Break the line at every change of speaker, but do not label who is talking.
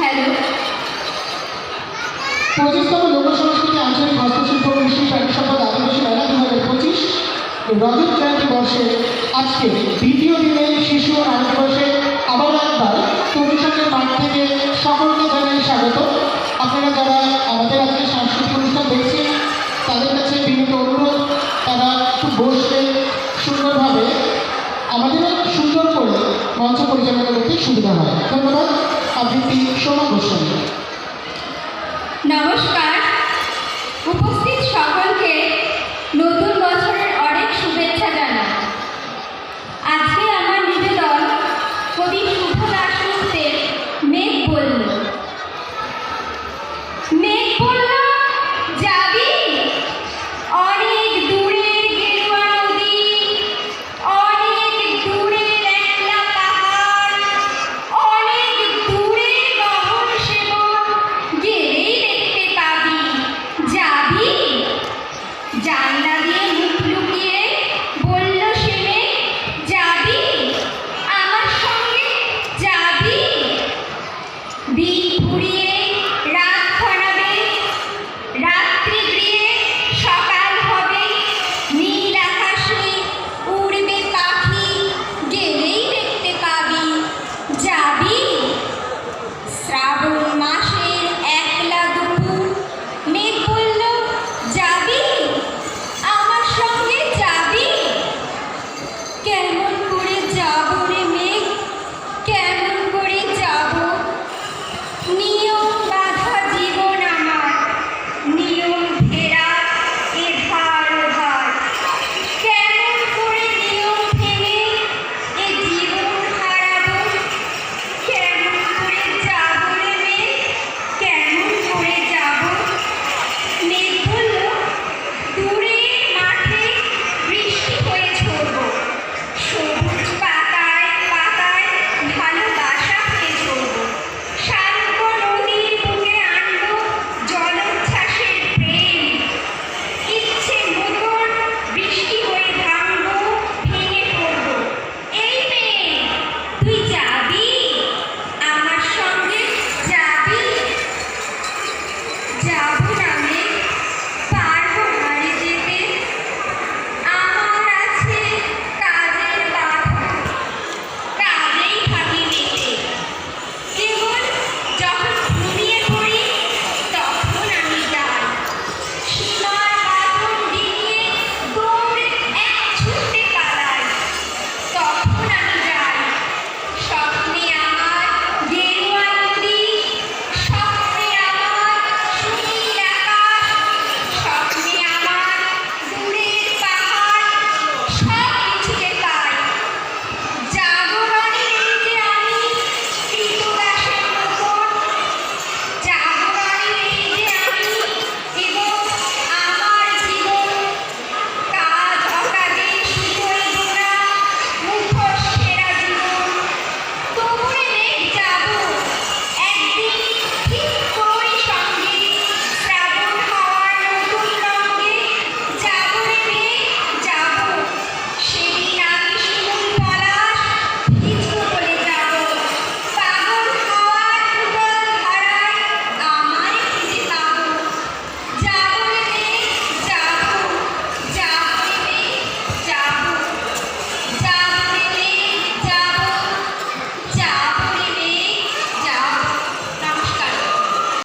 Hello.
পঁচিশতম লোক সংস্কৃতি আঞ্চলিক হস্তশিল্প কৃষি প্রাণী সম্পদ আদিবাসী মেলা দু হাজার পঁচিশ রজত জয়ন্তী বর্ষে আজকে দ্বিতীয় দিনে শিশু ও নারী দিবসে আবার একবার তরুণসঙ্গের মাঠ থেকে সকলকে জানাই স্বাগত। আপনারা যারা আমাদের আজকে সাংস্কৃতিক অনুষ্ঠান দেখছেন, তাদের কাছে বিনীত অনুরোধ, তারা একটু বসলে সুন্দরভাবে আমাদেরও সুন্দর করে মঞ্চ পরিচালনা করতে সুবিধা হয়। ধন্যবাদ। আবৃত্তি সোমা গোস্বামী
নমস্কার। গলা দিয়ে মুখ লুকিয়ে